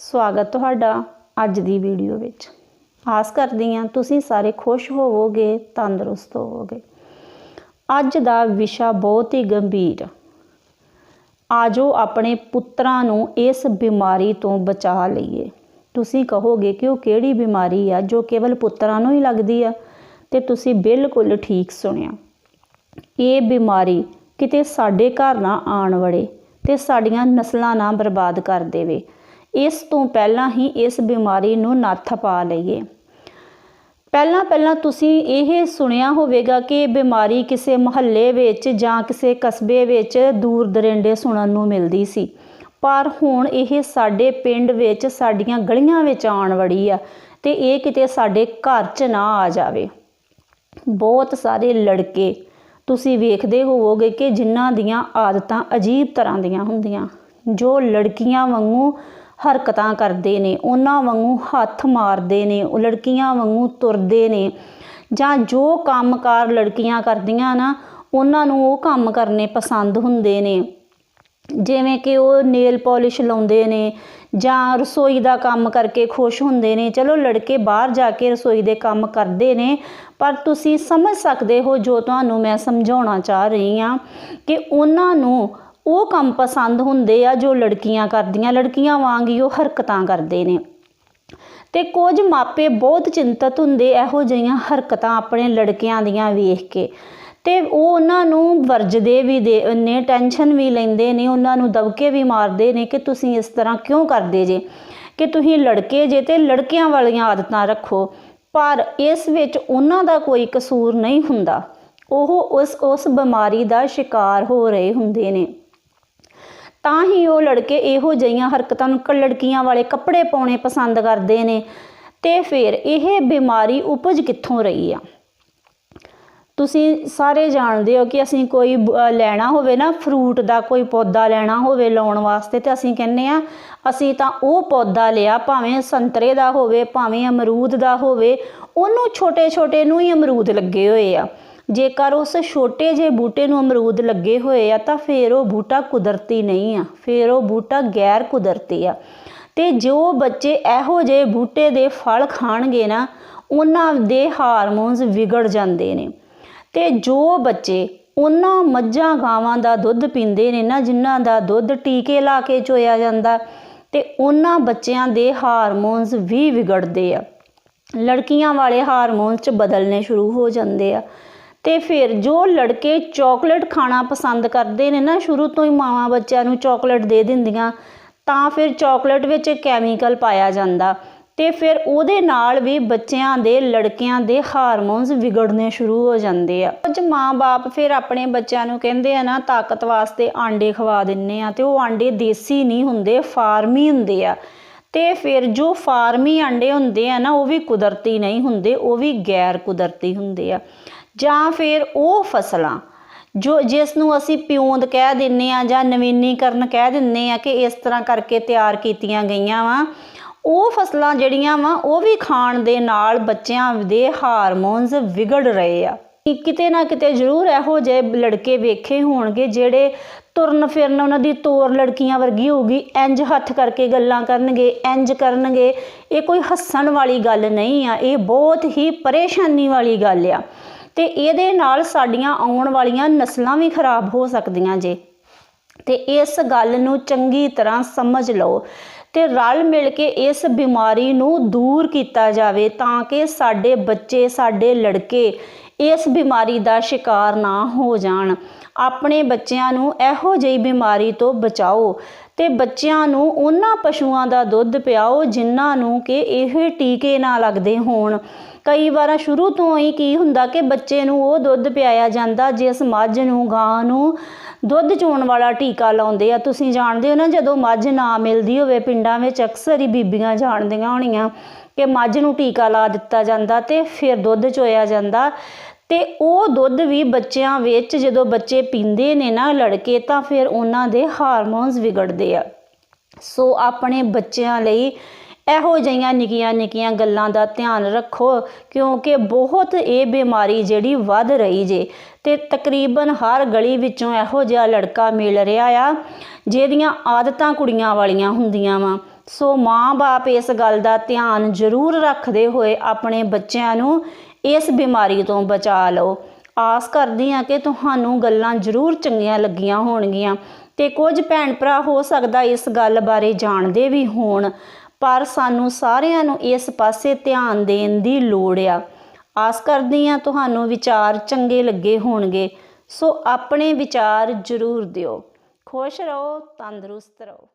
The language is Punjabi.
ਸਵਾਗਤ ਤੁਹਾਡਾ ਅੱਜ ਦੀ ਵੀਡੀਓ ਵਿੱਚ। ਆਸ ਕਰਦੀ ਹਾਂ ਤੁਸੀਂ ਸਾਰੇ ਖੁਸ਼ ਹੋਵੋਗੇ, ਤੰਦਰੁਸਤ ਹੋਵੋਗੇ। ਅੱਜ ਦਾ ਵਿਸ਼ਾ ਬਹੁਤ ਹੀ ਗੰਭੀਰ। ਆਜੋ ਆਪਣੇ ਪੁੱਤਰਾਂ ਨੂੰ ਇਸ ਬਿਮਾਰੀ ਤੋਂ ਬਚਾ ਲਈਏ। ਤੁਸੀਂ ਕਹੋਗੇ ਕਿ ਉਹ ਕਿਹੜੀ ਬਿਮਾਰੀ ਆ ਜੋ ਕੇਵਲ ਪੁੱਤਰਾਂ ਨੂੰ ਹੀ ਲੱਗਦੀ ਆ? ਤੇ ਤੁਸੀਂ ਬਿਲਕੁਲ ਠੀਕ ਸੁਣਿਆ। ਇਹ ਬਿਮਾਰੀ ਕਿਤੇ ਸਾਡੇ ਘਰ ਨਾ ਆਣ ਵੜੇ ਤੇ ਸਾਡੀਆਂ ਨਸਲਾਂ ਨਾ ਬਰਬਾਦ ਕਰ ਦੇਵੇ। ਇਸ ਤੋਂ ਪਹਿਲਾਂ ਹੀ ਇਸ ਬਿਮਾਰੀ ਨੂੰ ਨੱਥ ਪਾ ਲਈਏ। ਪਹਿਲਾਂ ਪਹਿਲਾਂ ਤੁਸੀਂ ਇਹ ਸੁਣਿਆ ਹੋਵੇਗਾ ਕਿ ਇਹ ਬਿਮਾਰੀ ਕਿਸੇ ਮੁਹੱਲੇ ਵਿੱਚ ਜਾਂ ਕਿਸੇ ਕਸਬੇ ਵਿੱਚ ਦੂਰ ਦਰਿੰਡੇ ਸੁਣਨ ਨੂੰ ਮਿਲਦੀ ਸੀ। ਪਰ ਹੁਣ ਇਹ ਸਾਡੇ ਪਿੰਡ ਵਿੱਚ ਸਾਡੀਆਂ ਗਲੀਆਂ ਵਿੱਚ ਆਉਣ ਵੜੀ ਆ ਤੇ ਇਹ ਕਿਤੇ ਸਾਡੇ ਘਰ 'ਚ ਨਾ ਆ ਜਾਵੇ। ਬਹੁਤ ਸਾਰੇ ਲੜਕੇ ਤੁਸੀਂ ਵੇਖਦੇ ਹੋਵੋਗੇ ਕਿ ਜਿਨ੍ਹਾਂ ਦੀਆਂ ਆਦਤਾਂ ਅਜੀਬ ਤਰ੍ਹਾਂ ਦੀਆਂ ਹੁੰਦੀਆਂ। ਜੋ ਲੜਕੀਆਂ ਵਾਂਗੂ ਹਰਕਤਾਂ ਕਰਦੇ ਨੇ, ਉਹਨਾਂ ਵਾਂਗੂ ਹੱਥ ਮਾਰਦੇ ਨੇ ਉਹ ਲੜਕੀਆਂ ਵਾਂਗੂ ਤੁਰਦੇ ਨੇ। ਜਾਂ ਜੋ ਕੰਮਕਾਰ ਲੜਕੀਆਂ ਕਰਦੀਆਂ ਨਾ, ਉਹਨਾਂ ਨੂੰ ਉਹ ਕੰਮ ਕਰਨੇ ਪਸੰਦ ਹੁੰਦੇ ਨੇ। ਜਿਵੇਂ ਕਿ ਉਹ ਨੇਲ ਪਾਲਿਸ਼ ਲਾਉਂਦੇ ਨੇ, ਜਾਂ ਰਸੋਈ ਦਾ ਕੰਮ ਕਰਕੇ ਖੁਸ਼ ਹੁੰਦੇ ਨੇ। ਚਲੋ, ਲੜਕੇ ਬਾਹਰ ਜਾ ਕੇ ਰਸੋਈ ਦੇ ਕੰਮ ਕਰਦੇ ਨੇ, ਪਰ ਤੁਸੀਂ ਸਮਝ ਸਕਦੇ ਹੋ ਜੋ ਤੁਹਾਨੂੰ ਮੈਂ ਸਮਝਾਉਣਾ ਚਾਹ ਰਹੀ ਹਾਂ ਕਿ ਉਹਨਾਂ ਨੂੰ ਉਹ ਕੰਮ ਪਸੰਦ ਹੁੰਦੇ ਆ ਜੋ ਲੜਕੀਆਂ ਕਰਦੀਆਂ, ਲੜਕੀਆਂ ਵਾਂਗ ਹੀ ਉਹ ਹਰਕਤਾਂ ਕਰਦੇ ਨੇ। ਤੇ ਕੁਝ ਮਾਪੇ ਬਹੁਤ ਚਿੰਤਤ ਹੁੰਦੇ ਇਹੋ ਜਿਹੀਆਂ ਹਰਕਤਾਂ ਆਪਣੇ ਲੜਕਿਆਂ ਦੀਆਂ ਵੇਖ ਕੇ। ਤੇ ਉਹ ਉਹਨਾਂ ਨੂੰ ਵਰਜਦੇ ਵੀ ਦੇ ਨੇ ਟੈਨਸ਼ਨ ਵੀ ਲੈਂਦੇ ਨੇ, ਉਹਨਾਂ ਨੂੰ ਦਬਕੇ ਵੀ ਮਾਰਦੇ ਨੇ ਕਿ ਤੁਸੀਂ ਇਸ ਤਰ੍ਹਾਂ ਕਿਉਂ ਕਰਦੇ ਜੇ? ਕਿ ਤੁਸੀਂ ਲੜਕੇ ਜੇ ਤੇ ਲੜਕਿਆਂ ਵਾਲੀਆਂ ਆਦਤਾਂ ਰੱਖੋ। ਪਰ ਇਸ ਵਿੱਚ ਉਹਨਾਂ ਦਾ ਕੋਈ ਕਸੂਰ ਨਹੀਂ ਹੁੰਦਾ। ਉਹ ਉਸ ਉਸ ਬਿਮਾਰੀ ਦਾ ਸ਼ਿਕਾਰ ਹੋ ਰਹੇ ਹੁੰਦੇ ਨੇ। ਤਾਂ ਹੀ ਉਹ ਲੜਕੇ ਇਹੋ ਜਿਹੀਆਂ ਹਰਕਤਾਂ ਨੂੰ ਕ- ਲੜਕੀਆਂ ਵਾਲੇ ਕੱਪੜੇ ਪਾਉਣੇ ਪਸੰਦ ਕਰਦੇ ਨੇ। ਤੇ ਫਿਰ ਇਹ ਬਿਮਾਰੀ ਉਪਜ ਕਿੱਥੋਂ ਰਹੀ ਆ? ਤੁਸੀਂ ਸਾਰੇ ਜਾਣਦੇ ਹੋ ਕਿ ਅਸੀਂ ਕੋਈ ਲੈਣਾ ਹੋਵੇ ਨਾ, ਫਰੂਟ ਦਾ ਕੋਈ ਪੌਦਾ ਲੈਣਾ ਹੋਵੇ ਲਾਉਣ ਵਾਸਤੇ ਤੇ ਅਸੀਂ ਕਹਿੰਨੇ ਆ ਅਸੀਂ ਤਾਂ ਉਹ ਪੌਦਾ ਲਿਆ, ਭਾਵੇਂ ਸੰਤਰੇ ਦਾ ਹੋਵੇ, ਭਾਵੇਂ ਅਮਰੂਦ ਦਾ ਹੋਵੇ, ਉਹਨੂੰ ਛੋਟੇ ਛੋਟੇ ਨੂੰ ਹੀ ਅਮਰੂਦ ਲੱਗੇ ਹੋਏ ਆ। ਜੇਕਰ ਉਸ ਛੋਟੇ ਜਿਹੇ ਬੂਟੇ ਨੂੰ ਅਮਰੂਦ ਲੱਗੇ ਹੋਏ ਆ, ਤਾਂ ਫਿਰ ਉਹ ਬੂਟਾ ਕੁਦਰਤੀ ਨਹੀਂ ਆ। ਫਿਰ ਉਹ ਬੂਟਾ ਗੈਰ ਕੁਦਰਤੀ ਆ। ਤੇ ਜੋ ਬੱਚੇ ਇਹੋ ਜਿਹੇ ਬੂਟੇ ਦੇ ਫਲ ਖਾਣਗੇ ਨਾ, ਉਹਨਾਂ ਦੇ ਹਾਰਮੋਨਸ ਵਿਗੜ ਜਾਂਦੇ ਨੇ। ਤੇ ਜੋ ਬੱਚੇ ਉਹਨਾਂ ਮੱਝਾਂ ਗਾਵਾਂ ਦਾ ਦੁੱਧ ਪੀਂਦੇ ਨੇ ਨਾ, ਜਿਨ੍ਹਾਂ ਦਾ ਦੁੱਧ ਟੀਕੇ ਲਾ ਕੇ ਚੋਇਆ ਜਾਂਦਾ, ਤੇ ਉਹਨਾਂ ਬੱਚਿਆਂ ਦੇ ਹਾਰਮੋਨਸ ਵੀ ਵਿਗੜਦੇ ਆ। ਲੜਕੀਆਂ ਵਾਲੇ ਹਾਰਮੋਨਸ ਚ ਬਦਲਨੇ ਸ਼ੁਰੂ ਹੋ ਜਾਂਦੇ ਆ। ਤੇ ਫਿਰ ਜੋ ਲੜਕੇ ਚਾਕਲੇਟ ਖਾਣਾ ਪਸੰਦ ਕਰਦੇ ਨੇ ਨਾ, ਸ਼ੁਰੂ ਤੋਂ ਹੀ ਮਾਵਾਂ ਬੱਚਿਆਂ ਨੂੰ ਚਾਕਲੇਟ ਦੇ ਦਿੰਦੀਆਂ, ਤਾਂ ਫਿਰ ਚਾਕਲੇਟ ਵਿੱਚ ਕੈਮੀਕਲ ਪਾਇਆ ਜਾਂਦਾ। ਤੇ ਫਿਰ ਉਹਦੇ ਨਾਲ ਵੀ ਬੱਚਿਆਂ ਦੇ, ਲੜਕਿਆਂ ਦੇ ਹਾਰਮੋਨਸ ਵਿਗੜਨੇ ਸ਼ੁਰੂ ਹੋ ਜਾਂਦੇ ਆ। ਕੁਝ ਮਾਂ-ਬਾਪ ਫਿਰ ਆਪਣੇ ਬੱਚਿਆਂ ਨੂੰ ਕਹਿੰਦੇ ਆ ਨਾ, ਤਾਕਤ ਵਾਸਤੇ ਆਂਡੇ ਖਵਾ ਦਿੰਨੇ ਆ ਤੇ ਉਹ ਆਂਡੇ ਦੇਸੀ ਨਹੀਂ ਹੁੰਦੇ, ਫਾਰਮੀ ਹੁੰਦੇ ਆ। ਤੇ ਫਿਰ ਜੋ ਫਾਰਮੀ ਆਂਡੇ ਹੁੰਦੇ ਆ ਨਾ, ਉਹ ਵੀ ਕੁਦਰਤੀ ਨਹੀਂ ਹੁੰਦੇ, ਉਹ ਵੀ ਗੈਰ ਕੁਦਰਤੀ ਹੁੰਦੇ ਆ। ਜਾਂ ਫਿਰ ਉਹ ਫਸਲਾਂ, ਜੋ ਜਿਸ ਨੂੰ ਅਸੀਂ ਪਿਉਂਦ ਕਹਿ ਦਿੰਨੇ ਆ ਜਾਂ ਨਵੀਨੀਕਰਨ ਕਹਿ ਦਿੰਨੇ ਆ ਕਿ ਇਸ ਤਰ੍ਹਾਂ ਕਰਕੇ ਤਿਆਰ ਕੀਤੀਆਂ ਗਈਆਂ ਵਾ, ਉਹ ਫਸਲਾਂ ਜਿਹੜੀਆਂ ਵਾ, ਉਹ ਵੀ ਖਾਣ ਦੇ ਨਾਲ ਬੱਚਿਆਂ ਦੇ ਹਾਰਮੋਨਸ ਵਿਗੜ ਰਹੇ ਆ। ਕਿ ਕਿਤੇ ਨਾ ਕਿਤੇ ਜ਼ਰੂਰ ਇਹੋ ਜਿਹੇ ਲੜਕੇ ਵੇਖੇ ਹੋਣਗੇ ਜਿਹੜੇ ਤੁਰਨ ਫਿਰਨ ਉਹਨਾਂ ਦੀ ਤੋਰ ਲੜਕੀਆਂ ਵਰਗੀ ਹੋਊਗੀ ਇੰਜ ਹੱਥ ਕਰਕੇ ਗੱਲਾਂ ਕਰਨਗੇ ਇੰਜ ਕਰਨਗੇ। ਇਹ ਕੋਈ ਹੱਸਣ ਵਾਲੀ ਗੱਲ ਨਹੀਂ ਆ, ਇਹ ਬਹੁਤ ਹੀ ਪਰੇਸ਼ਾਨੀ ਵਾਲੀ ਗੱਲ ਆ। ਤੇ ਇਹਦੇ ਨਾਲ ਸਾਡੀਆਂ ਆਉਣ ਵਾਲੀਆਂ ਨਸਲਾਂ ਵੀ ਖਰਾਬ ਹੋ ਸਕਦੀਆਂ ਜੇ। ਤੇ ਇਸ ਗੱਲ ਨੂੰ ਚੰਗੀ ਤਰ੍ਹਾਂ ਸਮਝ ਲਓ ਤੇ ਰਲ ਮਿਲ ਕੇ ਇਸ ਬਿਮਾਰੀ ਨੂੰ ਦੂਰ ਕੀਤਾ ਜਾਵੇ ਤਾਂ ਕਿ ਸਾਡੇ ਬੱਚੇ, ਸਾਡੇ ਲੜਕੇ ਇਸ ਬਿਮਾਰੀ ਦਾ ਸ਼ਿਕਾਰ ਨਾ ਹੋ ਜਾਣ। ਆਪਣੇ ਬੱਚਿਆਂ ਨੂੰ ਇਹੋ ਜਿਹੀ ਬਿਮਾਰੀ ਤੋਂ ਬਚਾਓ ਤੇ ਬੱਚਿਆਂ ਨੂੰ ਉਹਨਾਂ ਪਸ਼ੂਆਂ ਦਾ ਦੁੱਧ ਪਿਆਓ ਜਿਨ੍ਹਾਂ ਨੂੰ ਕਿ ਇਹ ਟੀਕੇ ਨਾ ਲੱਗਦੇ ਹੋਣ। ਕਈ ਵਾਰ ਸ਼ੁਰੂ ਤੋਂ ਹੀ ਕੀ ਹੁੰਦਾ ਕਿ ਬੱਚੇ ਨੂੰ ਉਹ ਦੁੱਧ ਪਿਆਇਆ ਜਾਂਦਾ ਜਿਸ ਮੱਝ ਨੂੰ, ਗਾਂ ਨੂੰ ਦੁੱਧ ਚੋਣ ਵਾਲਾ ਟੀਕਾ ਲਾਉਂਦੇ ਆ। ਤੁਸੀਂ ਜਾਣਦੇ ਹੋ ਨਾ, ਜਦੋਂ ਮੱਝ ਨਾ ਮਿਲਦੀ ਹੋਵੇ, ਪਿੰਡਾਂ ਵਿੱਚ ਅਕਸਰ ਹੀ ਬੀਬੀਆਂ ਜਾਣਦੀਆਂ ਹੋਣੀਆਂ ਕਿ ਮੱਝ ਨੂੰ ਟੀਕਾ ਲਾ ਦਿੱਤਾ ਜਾਂਦਾ ਤੇ ਫਿਰ ਦੁੱਧ ਚੋਇਆ ਜਾਂਦਾ। ਤੇ ਉਹ ਦੁੱਧ ਵੀ ਬੱਚਿਆਂ ਵਿੱਚ ਜਦੋਂ ਬੱਚੇ ਪੀਂਦੇ ਨੇ ਨਾ ਲੜਕੇ, ਤਾਂ ਫਿਰ ਉਹਨਾਂ ਦੇ ਹਾਰਮੋਨਸ ਵਿਗੜਦੇ ਆ। ਸੋ ਆਪਣੇ ਬੱਚਿਆਂ ਲਈ ਇਹੋ ਜਿਹੀਆਂ ਨਿੱਕੀਆਂ ਨਿੱਕੀਆਂ ਗੱਲਾਂ ਦਾ ਧਿਆਨ ਰੱਖੋ, ਕਿਉਂਕਿ ਬਹੁਤ ਇਹ ਬਿਮਾਰੀ ਜਿਹੜੀ ਵੱਧ ਰਹੀ ਜੇ। ਤੇ ਤਕਰੀਬਨ ਹਰ ਗਲੀ ਵਿੱਚੋਂ ਇਹੋ ਜਿਹਾ ਲੜਕਾ ਮਿਲ ਰਿਹਾ ਆ, ਜਿਹਦੀਆਂ ਆਦਤਾਂ ਕੁੜੀਆਂ ਵਾਲੀਆਂ ਹੁੰਦੀਆਂ ਵਾ। ਸੋ ਮਾਂ-ਬਾਪ ਇਸ ਗੱਲ ਦਾ ਧਿਆਨ ਜ਼ਰੂਰ ਰੱਖਦੇ ਹੋਏ ਆਪਣੇ ਬੱਚਿਆਂ ਨੂੰ ਇਸ ਬਿਮਾਰੀ ਤੋਂ ਬਚਾ ਲਓ। ਆਸ ਕਰਦੀ ਹਾਂ ਕਿ ਤੁਹਾਨੂੰ ਗੱਲਾਂ ਜ਼ਰੂਰ ਚੰਗੀਆਂ ਲੱਗੀਆਂ ਹੋਣਗੀਆਂ ਤੇ ਕੁਝ ਭੈਣ ਭਰਾ ਹੋ ਸਕਦਾ ਇਸ ਗੱਲ ਬਾਰੇ ਜਾਣਦੇ ਵੀ ਹੋਣ, ਪਰ ਸਾਨੂੰ ਸਾਰਿਆਂ ਨੂੰ ਇਸ ਪਾਸੇ ਧਿਆਨ ਦੇਣ ਦੀ ਲੋੜ ਆ। ਆਸ ਕਰਦੀ ਹਾਂ ਤੁਹਾਨੂੰ ਵਿਚਾਰ ਚੰਗੇ ਲੱਗੇ ਹੋਣਗੇ, ਸੋ ਆਪਣੇ ਵਿਚਾਰ ਜ਼ਰੂਰ ਦਿਓ। ਖੁਸ਼ ਰਹੋ, ਤੰਦਰੁਸਤ ਰਹੋ।